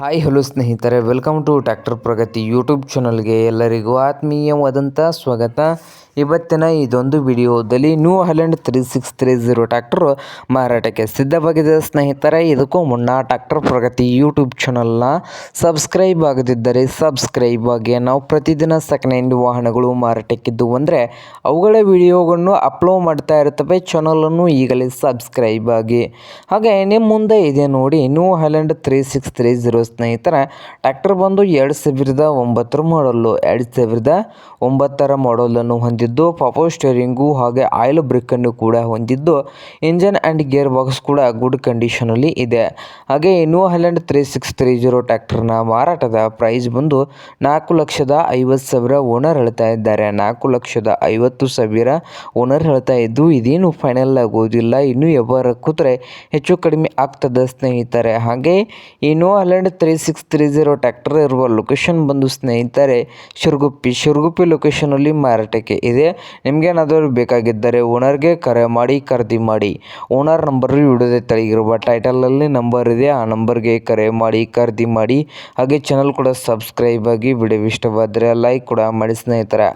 Hi hello ಸ್ನೇಹಿತರೆ welcome to tractor Pragati YouTube ಚಾನಲ್ಗೆ ಎಲ್ಲರಿಗೂ ಆತ್ಮೀಯವಾದಂಥ ಸ್ವಾಗತ. ಇವತ್ತಿನ ಇದೊಂದು ವಿಡಿಯೋದಲ್ಲಿ New Holland three six three zero tractor ಮಾರಾಟಕ್ಕೆ ಸಿದ್ಧವಾಗಿದೆ ಸ್ನೇಹಿತರೆ. ಇದಕ್ಕೂ ಮುನ್ನ ಟ್ಯಾಕ್ಟರ್ ಪ್ರಗತಿ ಯೂಟ್ಯೂಬ್ ಚಾನಲ್ನ ಸಬ್ಸ್ಕ್ರೈಬ್ ಆಗದಿದ್ದರೆ ಸಬ್ಸ್ಕ್ರೈಬ್ ಆಗಿ, ನಾವು ಪ್ರತಿದಿನ ಸೆಕೆಂಡ್ ಹ್ಯಾಂಡ್ ವಾಹನಗಳು ಮಾರಾಟಕ್ಕಿದ್ದು ಅಂದರೆ ಅವುಗಳ ವಿಡಿಯೋಗಳನ್ನು ಅಪ್ಲೋಡ್ ಮಾಡ್ತಾ ಇರ್ತವೆ ಚಾನಲನ್ನು ಈಗಲೇ ಸಬ್ಸ್ಕ್ರೈಬ್ ಆಗಿ. ಹಾಗೆ ನಿಮ್ಮ ಮುಂದೆ ಇದೆ ನೋಡಿ New Holland three six three zero ಸ್ನೇಹಿತರೆ, ಟ್ರ್ಯಾಕ್ಟರ್ ಬಂದು ಎರಡು ಸಾವಿರದ ಒಂಬತ್ತರ ಮಾಡಲ್ಲು. ಎರಡು ಸಾವಿರದ ಒಂಬತ್ತರ ಮಾಡಲನ್ನು ಹೊಂದಿದ್ದು ಪಾಪೋ ಸ್ಟೇರಿಂಗು ಹಾಗೆ ಆಯಿಲ್ ಬ್ರೇಕನ್ನು ಕೂಡ ಹೊಂದಿದ್ದು, ಇಂಜನ್ ಆ್ಯಂಡ್ ಗೇರ್ ಬಾಕ್ಸ್ ಕೂಡ ಗುಡ್ ಕಂಡೀಷನಲ್ಲಿ ಇದೆ. ಹಾಗೆ New Holland three six three zero ಟ್ರ್ಯಾಕ್ಟರ್ನ ಮಾರಾಟದ ಪ್ರೈಸ್ ಬಂದು ನಾಲ್ಕು ಲಕ್ಷದ ಐವತ್ತು ಸಾವಿರ ಓನರ್ ಹೇಳ್ತಾ ಇದ್ದಾರೆ. ನಾಲ್ಕು ಲಕ್ಷದ ಐವತ್ತು ಸಾವಿರ ಓನರ್ ಹೇಳ್ತಾ ಇದ್ದು, ಇದೇನು ಫೈನಲ್ ಆಗೋದಿಲ್ಲ, ಇನ್ನೂ ವ್ಯವಹಾರ ಕೂತ್ರೆ ಹೆಚ್ಚು ಕಡಿಮೆ ಆಗ್ತದೆ ಸ್ನೇಹಿತರೆ. ಹಾಗೆ New Holland three six three zero tractor ಇರುವ ಲೊಕೇಶನ್ ಬಂದು ಸ್ನೇಹಿತರೆ, ಶಿರ್ಗುಪ್ಪಿ. ಶಿರ್ಗುಪ್ಪಿ ಲೊಕೇಶನಲ್ಲಿ ಮಾರಾಟಕ್ಕೆ ಇದೆ. ನಿಮಗೇನಾದರೂ ಬೇಕಾಗಿದ್ದರೆ ಓನರ್ಗೆ ಕರೆ ಮಾಡಿ, ಖರೀದಿ ಮಾಡಿ. ಓನರ್ ನಂಬರ್ ವಿಡಿಯೋದ ತಳಗಿರುವ ಟೈಟಲಲ್ಲಿ ನಂಬರ್ ಇದೆ. ಆ ನಂಬರ್ಗೆ ಕರೆ ಮಾಡಿ, ಖರೀದಿ ಮಾಡಿ. ಹಾಗೆ ಚಾನಲ್ ಕೂಡ ಸಬ್ಸ್ಕ್ರೈಬ್ ಆಗಿ ವಿಡಿಯೋ ಇಷ್ಟವಾದರೆ ಲೈಕ್ ಕೂಡ ಮಾಡಿ ಸ್ನೇಹಿತರೆ.